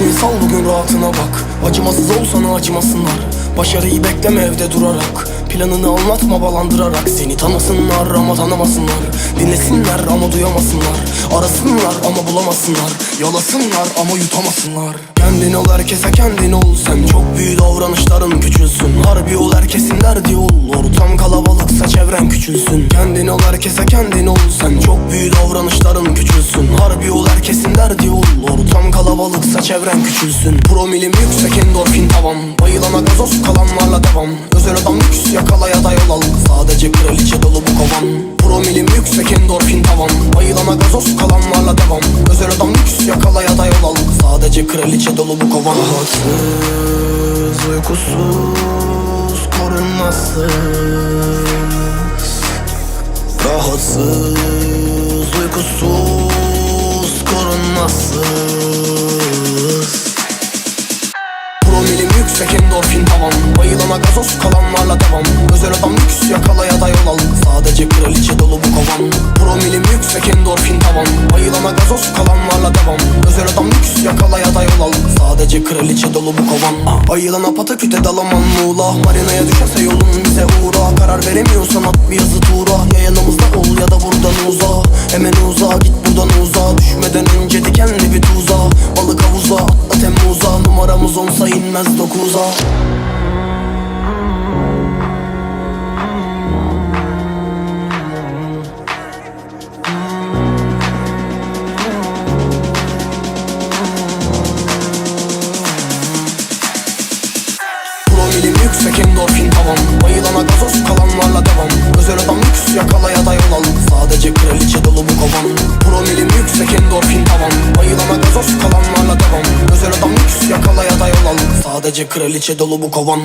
Parasını sal bugün rahatına bak. Acımasız ol sana acımasınlar. Başarıyı bekleme evde durarak. Planını anlatma balandırarak. Seni tanısınlar ama tanımasınlar. Dinlesinler ama duyamasınlar. Arasınlar ama bulamasınlar. Yalasınlar ama yutamasınlar. Kendin ol herkese kendin ol. Sen çok büyük davranışların küçülsün. Harbi ol herkesin derdi ol. Ortam kalabalıksa çevren küçülsün Kendin ol herkese kendin ol. Sen çok büyük davranışların küçülsün. Harbi ol herkesin derdi ol. Ortam kalabalıksa çevren küçülsün. Promilim yüksek endorfin tavan. Bayılana gazoz kalanlarla devam. Özel adam lüks yakala ya da yol al. Sadece kraliçe dolu bu kovan. Promilim yüksek endorfin tavan. Bayılana gazoz kalanlarla devam. Özel adam lüks yakala ya da yol al. Sadece kraliçe dolu bu kovan. Rahatsız, uykusuz, korunmasız Rahatsız, uykusuz, korunmasız Promilim yüksek endorfin tavan. Bayılana gazoz kalanlarla devam. Özel adam lüks yakala ya da yol al. Sadece kraliçe dolu bu kovan. Promilim yüksek endorfin tavan. Bayılana gazoz kalanlarla devam. Özel adam lüks yakala ya da yol al. Sadece kraliçe dolu bu kovan. Ayılana pataküte dalaman. Muğla Marinaya düşerse yolun bize uğra. Karar veremiyorsan at bir yazı tuğra Ya da buradan uza. Hemen uza git buradan uza. Düşmeden önce dikenli bir tuza. Balık havuza atla Temmuz'a. Numaramız onsa inmez dokuza. Promilim yüksek endorfin tavan. Bayılana gazoz kalanlarla devam. Özel adam lüks yakala ya da yol al Sadece kraliçe dolu bu kovan. Promilim yüksek endorfin tavan. Bayılana gazoz kalanlarla devam. Özel adam lüks yakala ya da yol al Sadece kraliçe dolu bu kovan